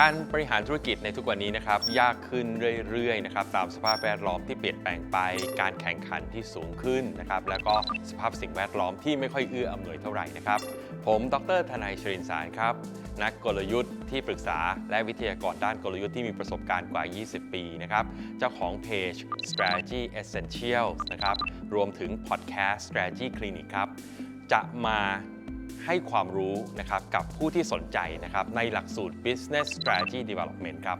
การบริหารธุรกิจในทุกวันนี้นะครับยากขึ้นเรื่อยๆนะครับตามสภาพแวดล้อมที่เปลี่ยนแปลงไป การแข่งขันที่สูงขึ้นนะครับแล้วก็สภาพสิ่งแวดล้อมที่ไม่ค่อยเอื้ออำนวยเท่าไหร่นะครับ ผมดรทนายชรินสารครับ นักกลยุทธ์ที่ปรึกษาและวิทยากรด้านกลยุทธ์ที่มีประสบการณ์กว่า 20 ปีนะครับเจ้าของเพจ strategy essentials นะครับรวมถึง podcast strategy clinic ครับจะมา ให้ความรู้นะครับกับผู้ที่สนใจนะครับในหลักสูตร Business Strategy Development ครับ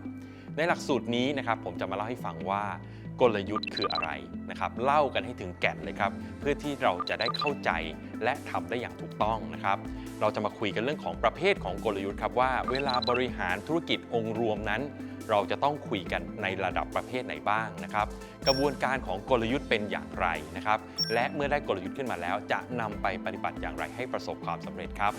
ในหลักสูตรนี้นะครับผมจะมาเล่าให้ฟังว่ากลยุทธ์คืออะไรนะครับเล่ากันให้ถึงแก่นเลยครับ เพื่อที่เราจะได้เข้าใจและทำได้อย่างถูกต้องนะครับ เราจะมาคุยกันเรื่องของประเภทของกลยุทธ์ครับว่าเวลาบริหารธุรกิจองค์รวมนั้น เราจะต้องคุยกันในระดับประเภทไหนบ้างนะครับ กระบวนการของกลยุทธ์เป็นอย่างไรนะครับ และเมื่อได้กลยุทธ์ขึ้นมาแล้ว จะนำไปปฏิบัติอย่างไรให้ประสบความสำเร็จครับ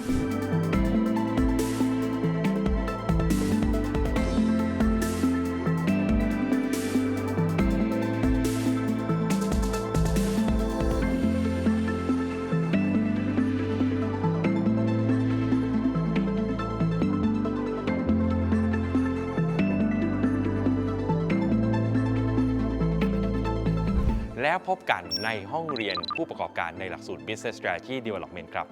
แล้วพบกันในห้องเรียนผู้ประกอบการในหลักสูตร Business Strategy Development ครับ